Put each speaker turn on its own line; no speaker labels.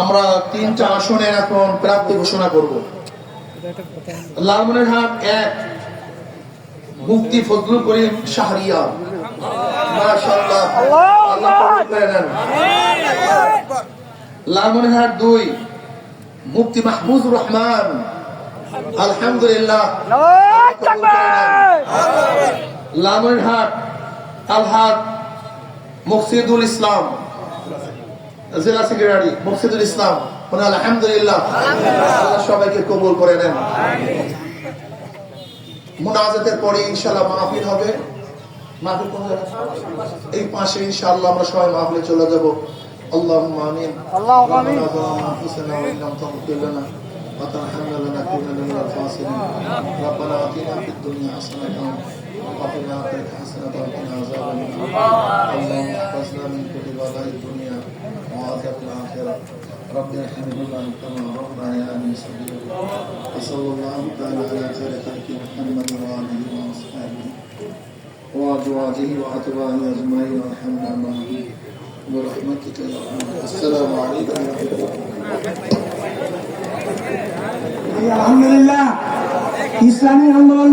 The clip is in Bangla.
আমরা তিনটা আসনের এখন প্রাপ্তি ঘোষণা করব। লালমনিরহাট এক মুক্তি ফজলুল করিম শাহরিয়া। লালমনিরহাট দুই মুক্তি মাহমুদুর রহমান। আলহামদুলিল্লাহ। লালমনিরহাট আলহাদ মুকসিদুল ইসলাম। জেলা সেক্রেটারি মুকসিদুল ইসলাম উনি আলহামদুলিল্লাহ আল্লাহ সবাইকে কবুল করে নেন মুনাজাতের পরে ইনশাআল্লাহ মাহফিল হবে মাহফিল কোন জায়গায়? এই পাশে ইনশাআল্লাহ আমরা সবাই মাহফিলে চলে যাব اللهم امين
اللهم آمين.
ربنا ظلمنا انفسنا وان لم تغفر لنا وترحمنا لنكونن من الخاسرين ربنا اتنا في الدنيا حسنه وفي الاخره حسنه وعذاب الاخره رب ارحمهما كما ربياني صغيرا وصلى الله تعالى على خير خلق محمد واله واصحابه وازواجه واتباعه اجمعين والحمد لله برحمتك يا رب السلام عليكم ورحمه الله
আলহামদুলিল্লাহ ইসলামী আন্দোলন